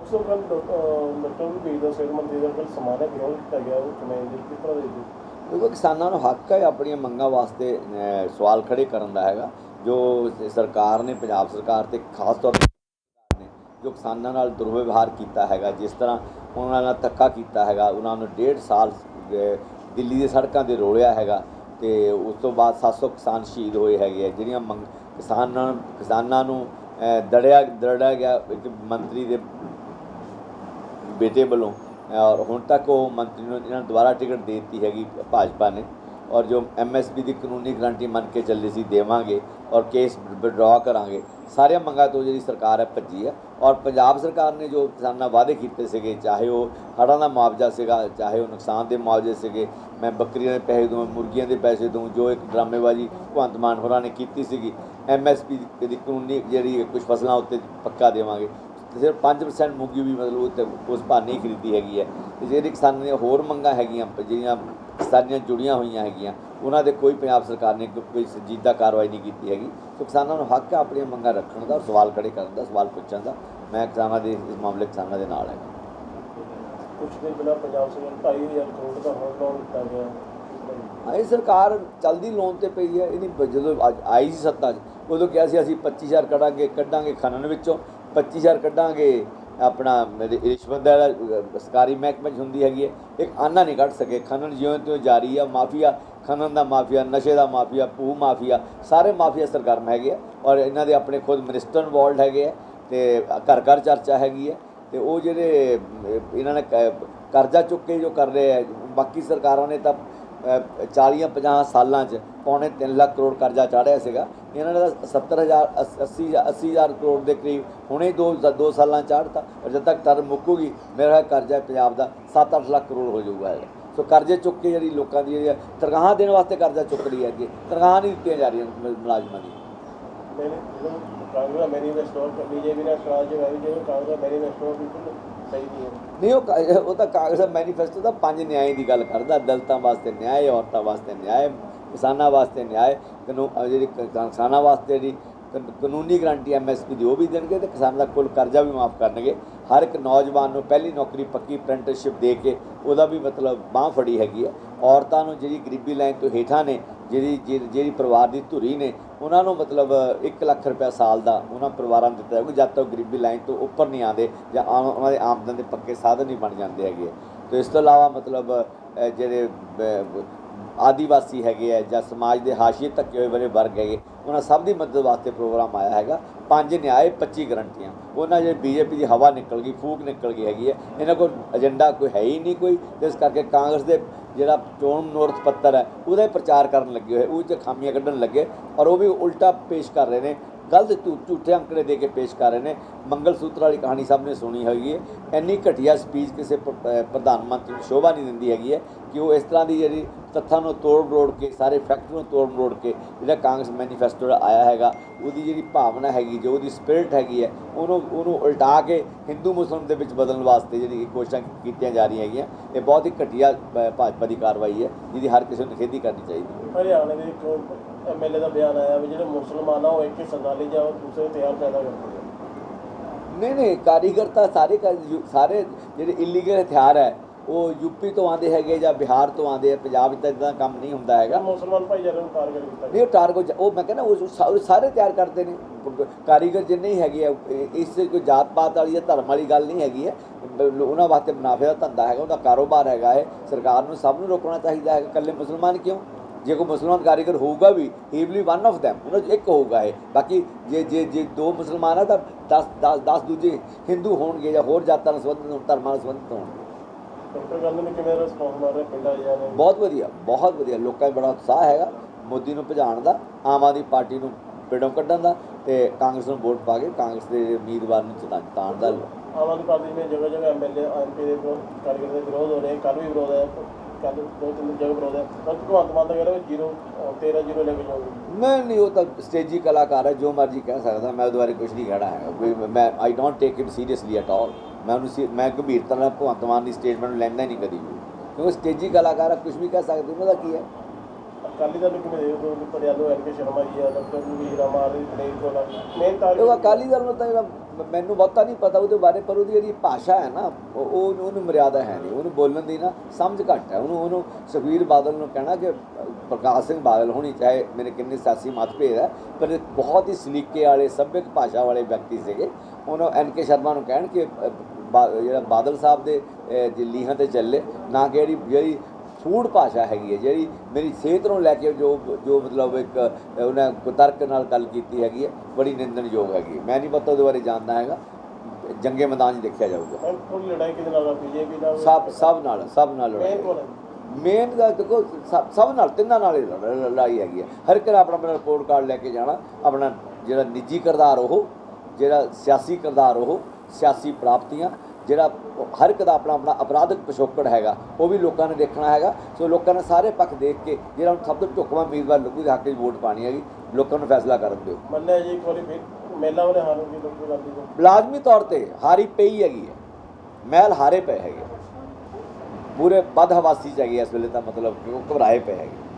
ਅਕਸਰ ਕੱਲ ਡਾਕਟਰ ਵੀ ਭੇਜ ਦਾ ਸਿਹਤ ਦਾ ਕੱਲ ਸਮਾਨ ਹੈ ਗਰਾਊਂਡ ਕੀਤਾ ਗਿਆ, ਉਹ ਕਮੈਨ ਦੇ ਕਿਸ ਤਰ੍ਹਾਂ ਦੇ ਜੀ? ਕਿਉਂਕਿ ਕਿਸਾਨਾਂ ਨੂੰ ਹੱਕ ਹੈ ਆਪਣੀਆਂ ਮੰਗਾਂ ਵਾਸਤੇ ਸਵਾਲ ਖੜੇ ਕਰਨ ਦਾ ਹੈਗਾ। ਜੋ ਸਰਕਾਰ ਨੇ, ਪੰਜਾਬ ਸਰਕਾਰ ਤੇ ਖਾਸ ਤੌਰ ਤੇ ਨੇ, ਜੋ ਕਿਸਾਨਾਂ ਨਾਲ ਦੁਰਵਿਵਹਾਰ ਕੀਤਾ ਹੈਗਾ, ਜਿਸ ਤਰ੍ਹਾਂ ਉਹਨਾਂ ਨਾਲ ਧੱਕਾ ਕੀਤਾ ਹੈਗਾ, ਉਹਨਾਂ ਨੂੰ ਡੇਢ ਸਾਲ ਦਿੱਲੀ ਦੇ ਸੜਕਾਂ ਤੇ ਰੋਲਿਆ ਹੈਗਾ, ਤੇ ਉਸ ਤੋਂ ਬਾਅਦ 700 ਕਿਸਾਨ ਸ਼ਹੀਦ ਹੋਏ ਹੈਗੇ ਆ, ਜਿਹੜੀਆਂ ਮੰਗ, ਕਿਸਾਨਾਂ ਕਿਸਾਨਾਂ ਨੂੰ ਦੜਿਆ ਦੜਿਆ ਗਿਆ, ਇੱਕ ਮੰਤਰੀ ਦੇ ਬੇਟੇ ਵੱਲੋਂ ਔਰ ਹੁਣ ਤੱਕ ਉਹ ਮੰਤਰੀ ਨੂੰ ਇਹਨਾਂ ਨੂੰ ਦੁਬਾਰਾ ਟਿਕਟ ਦੇ ਦਿੱਤੀ ਹੈਗੀ ਭਾਜਪਾ ਨੇ। ਔਰ ਜੋ ਐਮਐਸਪੀ ਦੀ ਕਾਨੂੰਨੀ ਗਰੰਟੀ ਮੰਨ ਕੇ ਚੱਲੀ ਸੀ, ਦੇਵਾਂਗੇ ਔਰ ਕੇਸ ਵਿਡਰਾ ਕਰਾਂਗੇ, ਸਾਰੀਆਂ ਮੰਗਾਂ ਤੋਂ ਜਿਹੜੀ ਸਰਕਾਰ ਹੈ ਭੱਜੀ ਹੈ। ਔਰ ਪੰਜਾਬ ਸਰਕਾਰ ਨੇ ਜੋ ਕਿਸਾਨਾਂ ਵਾਅਦੇ ਕੀਤੇ ਸੀਗੇ, ਚਾਹੇ ਉਹ ਹੜ੍ਹਾਂ ਦਾ ਮੁਆਵਜ਼ਾ ਸੀਗਾ, ਚਾਹੇ ਉਹ ਨੁਕਸਾਨ ਦੇ ਮੁਆਵਜ਼ੇ ਸੀਗੇ, ਮੈਂ ਬੱਕਰੀਆਂ ਦੇ ਪੈਸੇ ਦੂੰ ਮੁਰਗੀਆਂ ਦੇ ਪੈਸੇ ਦੂੰ ਜੋ ਇੱਕ ਡਰਾਮੇਬਾਜ਼ੀ ਭਗਵੰਤ ਮਾਨ ਹੋਰਾਂ ਨੇ ਕੀਤੀ ਸੀਗੀ ਐਮਐਸਪੀ ਦੀ ਕਾਨੂੰਨੀ ਜਿਹੜੀ ਕੁਝ ਫਸਲਾਂ ਉੱਤੇ ਪੱਕਾ ਦੇਵਾਂਗੇ। ਤੇ ਸਿਰਫ 5% ਮੂੰਗੀ ਵੀ ਮਤਲਬ ਉਹ ਤੇ ਉਸ ਭਾਅ ਨਹੀਂ ਖਰੀਦੀ ਹੈਗੀ ਹੈ। ਤੇ ਜਿਹੜੀ ਕਿਸਾਨਾਂ ਦੀਆਂ ਹੋਰ ਮੰਗਾਂ ਹੈਗੀਆਂ ਜਿਹੜੀਆਂ ਕਿਸਾਨੀਆਂ ਜੁੜੀਆਂ ਹੋਈਆਂ ਹੈਗੀਆਂ ਉਹਨਾਂ ਦੇ ਕੋਈ ਪੰਜਾਬ ਸਰਕਾਰ ਨੇ ਕੋਈ ਸੰਜੀਦਾ ਕਾਰਵਾਈ ਨਹੀਂ ਕੀਤੀ ਹੈਗੀ। ਸੋ ਕਿਸਾਨਾਂ ਨੂੰ ਹੱਕ ਹੈ ਆਪਣੀਆਂ ਮੰਗਾਂ ਰੱਖਣ ਦਾ ਸਵਾਲ ਖੜੇ ਕਰਨ ਦਾ ਸਵਾਲ ਪੁੱਛਣ ਦਾ। ਮੈਂ ਕਿਸਾਨਾਂ ਦੇ ਇਸ ਮਾਮਲੇ ਕਿਸਾਨਾਂ ਦੇ ਨਾਲ ਹਾਂ ਕੁਝ ਦਿਨ ਪਹਿਲਾਂ ਪੰਜਾਬ ਸਰਕਾਰ 2500 ਕਰੋੜ ਦਾ ਹੋਰ ਲੋਨ ਦਿੱਤਾ ਗਿਆ। ਇਹ ਸਰਕਾਰ ਚਲਦੀ ਲੋਨ ਤੇ ਪਈ ਹੈ। ਇਹਦੀ ਜਦੋਂ ਅੱਜ ਆਈ ਸੀ ਸੱਤਾ 'ਚ ਉਦੋਂ ਕਿਹਾ ਸੀ ਅਸੀਂ 25000 ਕਢਾਂਗੇ ਕੱਢਾਂਗੇ ਖਨਨ ਵਿੱਚੋਂ। 25000 ਕੱਢਾਂਗੇ, ਆਪਣਾ ਰਿਸ਼ਵਤ ਦਾ ਸਰਕਾਰੀ ਮਹਿਕਮੇ 'ਚ ਹੁੰਦੀ ਹੈਗੀ ਹੈ। ਇੱਕ ਆਨਾ ਨਹੀਂ ਕੱਢ ਸਕੇ। ਖਨਨ ਜਿਉਂ ਤਿਉਂ ਜਾਰੀ ਆ, ਮਾਫੀਆ, ਖਨਨ ਦਾ ਮਾਫੀਆ, ਨਸ਼ੇ ਦਾ ਮਾਫੀਆ, ਭੂ ਮਾਫੀਆ, ਸਾਰੇ ਮਾਫੀਆ ਸਰਗਰਮ ਹੈਗੇ ਆ। ਔਰ ਇਹਨਾਂ ਦੇ ਆਪਣੇ ਖੁਦ ਮਿਨਿਸਟਰ ਇਨਵੋਲਡ ਹੈਗੇ ਆ ਤੇ ਘਰ ਘਰ ਚਰਚਾ ਹੈਗੀ ਹੈ। ਤੇ ਉਹ ਜਿਹੜੇ ਇਹਨਾਂ ਨੇ ਕ- ਕਰਜ਼ਾ ਚੁੱਕ ਕੇ ਜੋ ਕਰ ਰਹੇ ਆ, ਬਾਕੀ ਸਰਕਾਰਾਂ ਨੇ ਤਾਂ 40 50 ਸਾਲਾਂ 'ਚ ਪੌਣੇ 3 ਲੱਖ ਕਰੋੜ ਕਰਜ਼ਾ ਚਾੜਿਆ ਸੀਗਾ। ਇਹਨਾਂ ਨੇ ਤਾਂ 70000 80 80000 ਕਰੋੜ ਦੇ ਕਰੀਬ ਹੁਣੇ ਦੋ ਦੋ ਸਾਲਾਂ ਚਾੜਤਾ ਔਰ ਜਦ ਤੱਕ ਟਰਮ ਮੁੱਕੂਗੀ, ਮੇਰਾ ਕਰਜ਼ਾ ਪੰਜਾਬ ਦਾ 7-8 ਲੱਖ ਕਰੋੜ ਹੋ ਜਾਊਗਾ ਇਹ। ਸੋ ਕਰਜ਼ੇ ਚੁੱਕ ਕੇ ਜਿਹੜੀ ਲੋਕਾਂ ਦੀ ਜਿਹੜੀ ਤਨਖਾਹਾਂ ਦੇਣ ਵਾਸਤੇ ਕਰਜ਼ਾ ਚੁੱਕ ਰਹੀ ਹੈ। ਅੱਗੇ ਤਨਖਾਹਾਂ ਨਹੀਂ ਦਿੱਤੀਆਂ ਜਾ ਰਹੀਆਂ ਮੁਲਾਜ਼ਮਾਂ ਦੀ। ਮੈਨੇ ਜਦੋਂ ਕਾਂਗਰਸ ਦਾ ਮੈਨੀਫੈਸਟੋ ਬੀਜੇਪੀ ਨੇ ਸਰਾਜ ਨਹੀਂ, ਉਹ ਕ- ਉਹ ਤਾਂ ਕਾਂਗਰਸ ਦਾ ਮੈਨੀਫੈਸਟੋ ਦਾ ਪੰਜ ਨਿਆਂ ਦੀ ਗੱਲ ਕਰਦਾ। ਦਲਤਾਂ ਵਾਸਤੇ ਨਿਆਂ ਔਰਤਾਂ ਵਾਸਤੇ ਨਿਆਂ ਕਿਸਾਨਾਂ ਵਾਸਤੇ ਨਿਆਂ ਕਾਨੂੰ ਅਹ ਜਿਹੜੀ ਕ- ਕਿਸਾਨਾਂ ਵਾਸਤੇ ਜਿਹੜੀ ਕਾਨ- ਕਾਨੂੰਨੀ ਗਰੰਟੀ ਐਮਐਸਪੀ ਦੀ ਉਹ ਵੀ ਦੇਣਗੇ ਤੇ ਕਿਸਾਨਾਂ ਦਾ ਕੁੱਲ ਕਰਜ਼ਾ ਵੀ ਮਾਫ ਕਰਨਗੇ। ਹਰ ਇੱਕ ਨੌਜਵਾਨ ਨੂੰ ਪਹਿਲੀ ਨੌਕਰੀ ਪੱਕੀ ਅਪ੍ਰੈਂਟਿਸਸ਼ਿਪ ਦੇ ਕੇ ਉਹਦਾ ਵੀ ਮਤਲਬ ਬਾਹ ਫੜੀ ਹੈਗੀ ਹੈ। ਔਰਤਾਂ ਨੂੰ ਜਿਹੜੀ ਗਰੀਬੀ ਲਾਈਨ ਤੋਂ ਹੇਠਾਂ ਨੇ ਜਿਹੜੀ ਜਿਹੜੀ ਜਿਹੜੀ ਪਰਿਵਾਰ ਦੀ ਧੁਰੀ ਨੇ, ਉਹਨਾਂ ਨੂੰ ਮਤਲਬ 1 ਲੱਖ ਰੁਪਏ ਸਾਲ ਦਾ ਉਹਨਾਂ ਪਰਿਵਾਰਾਂ ਨੂੰ ਦਿੱਤਾ ਜਾਊਗਾ, ਜਦ ਤੱਕ ਗਰੀਬੀ ਲਾਈਨ ਤੋਂ ਉੱਪਰ ਨਹੀਂ ਆਉਂਦੇ ਜਾਂ ਆਮ- ਉਹਨਾਂ ਦੇ ਆਮਦਨ ਦੇ ਪੱਕੇ ਸਾਧਨ ਨਹੀਂ ਬਣ ਜਾਂਦੇ ਹੈਗੇ। ਤੇ ਇਸ ਤੋਂ ਇਲਾਵਾ ਮਤਲਬ ਜਿਹੜੇ ਬ- ਆਦੀਵਾਸੀ ਹੈਗੇ ਆ ਜਾਂ ਸਮਾਜ ਦੇ ਹਾਸ਼ੀਏ ਧੱਕੇ ਹੋਏ ਬੜੇ ਵਰਗ ਹੈਗੇ, ਉਹਨਾਂ ਸਭ ਦੀ ਮਦਦ ਵਾਸਤੇ ਪ੍ਰੋਗਰਾਮ ਆਇਆ ਹੈਗਾ। ਪੰਜ ਨਿਆਏ 25 ਗਰੰਟੀਆਂ। ਉਹਨਾਂ ਜੇ ਬੀਜੇਪੀ ਦੀ ਹਵਾ ਨਿਕਲ ਗਈ, ਫੂਕ ਨਿਕਲ ਗਈ ਹੈਗੀ ਹੈ। ਇਹਨਾਂ ਕੋਲ ਏਜੰਡਾ ਕੋਈ ਹੈ ਹੀ ਨਹੀਂ ਕੋਈ ਇਸ ਕਰਕੇ ਕਾਂਗਰਸ ਦੇ ਜਿਹੜਾ ਚੋਣ ਮਨੋਰਥ ਪੱਤਰ ਹੈ, ਉਹਦਾ ਪ੍ਰਚਾਰ ਕਰਨ ਲੱਗੇ ਹੋਏ, ਉਹ 'ਚ ਖਾਮੀਆਂ ਕੱਢਣ ਲੱਗੇ ਔਰ ਉਹ ਵੀ ਉਲਟਾ ਪੇਸ਼ ਕਰ ਰਹੇ ਨੇ, ਗਲਤ ਝੂ- ਝੂਠੇ ਅੰਕੜੇ ਦੇ ਕੇ ਪੇਸ਼ ਕਰ ਰਹੇ ਨੇ। ਮੰਗਲ ਸੂਤਰ ਵਾਲੀ ਕਹਾਣੀ ਸਭ ਨੇ ਸੁਣੀ ਹੈਗੀ ਹੈ। ਇੰਨੀ ਘਟੀਆ ਸਪੀਚ ਕਿਸੇ ਪ- ਪ੍ਰਧਾਨ ਮੰਤਰੀ ਨੂੰ ਸ਼ੋਭਾ ਨਹੀਂ ਦਿੰਦੀ ਹੈਗੀ ਹੈ ਕਿ ਉਹ ਇਸ ਤਰ੍ਹਾਂ ਦੀ ਜਿਹੜੀ ਤੱਥਾਂ ਨੂੰ ਤੋੜ ਮਰੋੜ ਕੇ, ਸਾਰੇ ਫੈਕਟ ਨੂੰ ਤੋੜ ਮਰੋੜ ਕੇ ਜਿਹੜਾ ਕਾਂਗਰਸ ਮੈਨੀਫੈਸਟੋ ਆਇਆ ਹੈਗਾ, ਉਹਦੀ ਜਿਹੜੀ ਭਾਵਨਾ ਹੈਗੀ, ਜੋ ਉਹਦੀ ਸਪਿਰਿਟ ਹੈਗੀ ਹੈ, ਉਹਨੂੰ ਉਹਨੂੰ ਉਲਟਾ ਕੇ ਹਿੰਦੂ ਮੁਸਲਮ ਦੇ ਵਿੱਚ ਬਦਲਣ ਵਾਸਤੇ ਜਿਹੜੀ ਕੋਸ਼ਿਸ਼ਾਂ ਕੀਤੀਆਂ ਜਾ ਰਹੀਆਂ ਹੈਗੀਆਂ, ਇਹ ਬਹੁਤ ਹੀ ਘਟੀਆ ਭਾਜਪਾ ਦੀ ਕਾਰਵਾਈ ਹੈ, ਜਿਹਦੀ ਹਰ ਕਿਸੇ ਨੂੰ ਨਿਖੇਧੀ ਕਰਨੀ ਚਾਹੀਦੀ ਹੈ। ਹਰਿਆਣਾ ਦੇ ਇੱਕ ਐਮਐਲਏ ਦਾ ਬਿਆਨ ਆਇਆ ਵੀ ਜਿਹੜੇ ਮੁਸਲਮਾਨ ਆ, ਉਹ ਇੱਕ ਹਿੱਸਾ ਜਾਂ ਦੂਸਰੇ ਤਿਆਰ ਪੈਦਾ ਕਰਦੇ ਨਹੀਂ ਨਹੀਂ ਕਾਰੀਗਰ ਤਾਂ ਸਾਰੇ ਯੂ- ਸਾਰੇ ਜਿਹੜੇ ਇਲੀਗਲ ਹਥਿਆਰ ਹੈ ਉਹ ਯੂਪੀ ਤੋਂ ਆਉਂਦੇ ਹੈਗੇ ਜਾਂ ਬਿਹਾਰ ਤੋਂ ਆਉਂਦੇ ਆ ਪੰਜਾਬ ਵਿੱਚ ਤਾਂ ਇਦਾਂ ਕੰਮ ਨਹੀਂ ਹੁੰਦਾ ਹੈਗਾ। ਮੁਸਲਮਾਨ ਭਾਈਚਾਰੇ ਨੂੰ ਟਾਰਗੇਟ ਕੀਤਾ ਨਹੀਂ ਉਹ ਟਾਰਗੋ ਉਹ ਮੈਂ ਕਹਿੰਦਾ ਉਹ ਸਾ- ਉਹ ਸਾਰੇ ਤਿਆਰ ਕਰਦੇ ਨੇ। ਕਾਰੀਗਰ ਜਿੰਨੇ ਹੀ ਹੈਗੇ ਆ ਇਹ- ਇਸ 'ਚ ਕੋਈ ਜਾਤ ਪਾਤ ਵਾਲੀ ਜਾਂ ਧਰਮ ਵਾਲੀ ਗੱਲ ਨਹੀਂ ਹੈਗੀ ਹੈ। ਬ- ਉਹਨਾਂ ਵਾਸਤੇ ਮੁਨਾਫੇ ਦਾ ਧੰਦਾ ਹੈਗਾ ਉਹਦਾ ਕਾਰੋਬਾਰ ਹੈਗਾ ਹੈ ਸਰਕਾਰ ਨੂੰ ਸਭ ਨੂੰ ਰੋਕਣਾ ਚਾਹੀਦਾ ਹੈ ਇਕੱਲੇ ਮੁਸਲਮਾਨ ਕਿਉਂ? ਜੇ ਕੋਈ ਮੁਸਲਮਾਨ ਕਾਰੀਗਰ ਹੋਊਗਾ ਵੀ he will be one of them ਉਹਨਾਂ 'ਚ ਇੱਕ ਹੋਊਗਾ ਇਹ। ਬਾਕੀ ਜੇ ਜੇ ਜੇ ਦੋ ਮੁਸਲਮਾਨ ਆ ਤਾਂ 10 10 10 ਦੂਜੇ ਹਿੰਦੂ ਹੋਣਗੇ ਜਾਂ ਹੋਰ ਜਾਤਾਂ ਨਾਲ ਸੰਬੰਧਿਤ ਹੋਣ ਧਰਮਾਂ ਨਾਲ ਸੰਬੰਧਿਤ ਹੋਣਗੇ ਡਾਕਟਰ ਗਾਂਧੀ ਨੇ ਕਿਵੇਂ ਰਿਸਪੌਂਸ ਮਾਰ ਰਿਹਾ ਪਿੰਡਾਂ ਜਾਂ ਨੇ? ਬਹੁਤ ਵਧੀਆ ਬਹੁਤ ਵਧੀਆ। ਲੋਕਾਂ 'ਚ ਬੜਾ ਉਤਸ਼ਾਹ ਹੈਗਾ ਮੋਦੀ ਨੂੰ ਭਜਾਉਣ ਦਾ ਆਮ ਆਦਮੀ ਪਾਰਟੀ ਨੂੰ ਪਿੰਡੋਂ ਕੱਢਣ ਦਾ ਤੇ ਕਾਂਗਰਸ ਨੂੰ ਵੋਟ ਪਾ ਕੇ ਕਾਂਗਰਸ ਦੇ ਉਮੀਦਵਾਰ ਨੂੰ ਜਿਤਾ- ਜਿਤਾਉਣ ਦਾ। ਆਮ ਆਦਮੀ ਪਾਰਟੀ ਨੇ ਜਗ੍ਹਾ ਜਗ੍ਹਾ ਐਮਐਲਏ ਐਮਪੀ ਦੇ ਵਿਰੋਧ ਕਾਰੀਗਰ ਦੇ ਵਿਰੋਧ ਹੋ ਰਹੇ ਕੱਲ ਵੀ ਵਿਰੋਧ ਹੈ ਕੱਲ ਦੋ ਤਿੰਨ ਜਗ੍ਹਾ ਵਿਰੋਧ ਹੈ ਪਰ ਭਗਵੰਤ ਮਾਨ ਦਾ ਕਹਿ ਰਿਹਾ ਵੀ ਜ਼ੀਰੋ 13 ਜ਼ੀਰੋ ਲੈ ਕੇ ਜਾਊਗੀ ਮੈਂ ਨਹੀਂ ਉਹ ਤਾਂ ਸਟੇਜੀ ਕਲਾਕਾਰ ਹੈ ਜੋ ਮਰਜ਼ੀ ਕਹਿ ਸਕਦਾ ਮੈਂ ਉਹਦੇ ਬਾਰੇ ਕੁਝ ਨਹੀਂ ਕਹਿਣਾ ਹੈਗਾ। ਕੋਈ ਮੈਂ I don't take it seriously at all ਮੈਂ ਉਹਨੂੰ ਮੈਂ ਗੰਭੀਰਤਾ ਨਾਲ ਭਗਵੰਤ ਮਾਨ ਦੀ ਸਟੇਟਮੈਂਟ ਨੂੰ ਲੈਂਦਾ ਹੀ ਨਹੀਂ ਕਦੀ ਵੀ। ਕਿਉਂਕਿ ਸਟੇਜੀ ਕਲਾਕਾਰ ਹੈ ਕੁਝ ਵੀ ਕਹਿ ਸਕਦੇ ਉਹਨਾਂ ਦਾ ਕੀ ਹੈ? ਅਕਾਲੀ ਦਲ ਨੂੰ ਕਿਵੇਂ ਦੇਖਦੇ ਹੋ? ਕਿ ਪਰਿਆਲੋ ਐਨ ਕੇ ਸ਼ਰਮਾ ਜੀ ਆ ਡਾਕਟਰ ਵੀਰਾ ਮਾਰ ਪਲੇਨ ਕੋਲ ਮੇਨ ਉਹ ਟਾਰਗੇਟ ਅਕਾਲੀ ਦਲ ਨੂੰ ਤਾਂ ਮੈਨੂੰ ਬਹੁਤਾ ਨਹੀਂ ਪਤਾ ਉਹਦੇ ਬਾਰੇ ਪਰ ਉਹਦੀ ਜਿਹੜੀ ਭਾਸ਼ਾ ਹੈ ਨਾ ਉਹ ਉਹਨੂੰ ਮਰਿਆਦਾ ਹੈ ਨਹੀਂ। ਉਹਨੂੰ ਬੋਲਣ ਦੀ ਨਾ ਸਮਝ ਘੱਟ ਹੈ। ਉਹਨੂੰ ਉਹਨੂੰ ਸੁਖਬੀਰ ਬਾਦਲ ਨੂੰ ਕਹਿਣਾ ਕਿ ਪ੍ਰਕਾਸ਼ ਸਿੰਘ ਬਾਦਲ ਹੋਣੀ ਚਾਹੇ ਮੇਰੇ ਕਿੰਨੇ ਸਿਆਸੀ ਮਤਭੇਦ ਹੈ ਪਰ ਬਹੁਤ ਹੀ ਸਲੀਕੇ ਵਾਲੇ ਸੱਭਿਅਕ ਭਾਸ਼ਾ ਵਾਲੇ ਵਿਅਕਤੀ ਸੀਗੇ। ਉਹਨੂੰ ਐਨ ਕੇ ਸ਼ਰਮਾ ਨੂੰ ਕਹਿਣ ਕਿ ਬਾ- ਜਿਹੜਾ ਬਾਦਲ ਸਾਹਿਬ ਦੇ ਅ, ਦਿੱਲੀਹਾਂ ਤੇ ਚੱਲੇ ਨਾ ਕਿ ਜਿਹੜੀ ਜਿਹੜੀ ਫੂਡ ਭਾਸ਼ਾ ਹੈਗੀ ਹੈ ਜਿਹੜੀ ਮੇਰੀ ਸਿਹਤ ਨੂੰ ਲੈ ਕੇ ਜੋ ਜੋ ਮਤਲਬ ਇੱਕ ਉਹਨੇ ਕੁਤਰਕ ਨਾਲ ਗੱਲ ਕੀਤੀ ਹੈਗੀ ਹੈ ਬੜੀ ਨਿੰਦਣਯੋਗ ਹੈਗੀ। ਮੈਂ ਨਹੀਂ ਪਤਾ ਉਹਦੇ ਬਾਰੇ ਜਾਣਦਾ ਹੈਗਾ। ਜੰਗੇ ਮੈਦਾਨ 'ਚ ਦੇਖਿਆ ਜਾਊਗਾ। ਥੋੜੀ ਲੜਾਈ ਕਿਹਦੇ ਨਾਲ ਬੀਜੇਪੀ ਨਾਲ? ਸਭ ਸਭ ਨਾਲ ਸਭ ਨਾਲ ਲੜਾਈ ਮੇਨ ਦਾ ਦੇਖੋ ਸਭ ਸਭ ਨਾਲ ਤਿੰਨਾਂ ਨਾਲ ਲੜਾਈ ਹੈਗੀ ਹੈ। ਹਰ ਇੱਕ ਦਾ ਆਪਣਾ ਆਪਣਾ ਰਿਪੋਰਟ ਕਾਰਡ ਲੈ ਕੇ ਜਾਣਾ। ਆਪਣਾ ਜਿਹੜਾ ਨਿੱਜੀ ਕਿਰਦਾਰ ਉਹ ਜਿਹੜਾ ਸਿਆਸੀ ਕਿਰਦਾਰ ਉਹ ਸਿਆਸੀ ਪ੍ਰਾਪਤੀਆਂ ਜਿਹੜਾ ਹਰ ਇੱਕ ਦਾ ਆਪਣਾ ਆਪਣਾ ਅਪਰਾਧਿਕ ਪਿਛੋਕੜ ਹੈਗਾ ਉਹ ਵੀ ਲੋਕਾਂ ਨੇ ਦੇਖਣਾ ਹੈਗਾ। ਸੋ ਲੋਕਾਂ ਨੇ ਸਾਰੇ ਪੱਖ ਦੇਖ ਕੇ ਜਿਹੜਾ ਹੁਣ ਸਭ ਤੋਂ ਢੁਕਵਾਂ ਉਮੀਦਵਾਰ ਲੱਗੂ ਦੇ ਹੱਕ 'ਚ ਵੋਟ ਪਾਣੀ ਹੈਗੀ ਲੋਕਾਂ ਨੂੰ ਫੈਸਲਾ ਕਰਨ ਦਿਓ। ਮੰਨਿਆ ਜੀ ਇੱਕ ਵਾਰੀ ਫਿਰ ਮੇਲਾ ਉਹਨੇ ਹਾਰੂਗੀ ਲੋਕੀ ਗਾਂਧੀ ਨੂੰ ਲਾਜ਼ਮੀ ਤੌਰ ਤੇ ਹਾਰੀ ਪਈ ਹੈਗੀ ਹੈ। ਮਹਿਲ ਹਾਰੇ ਪਏ ਹੈਗੇ। ਪੂਰੇ ਬਦਹਵਾਸੀ ਚ ਹੈਗੀ ਇਸ ਵੇਲੇ ਤਾਂ ਮਤਲਬ ਕਿ ਉਹ ਘਬਰਾਏ ਪਏ ਹੈਗੇ।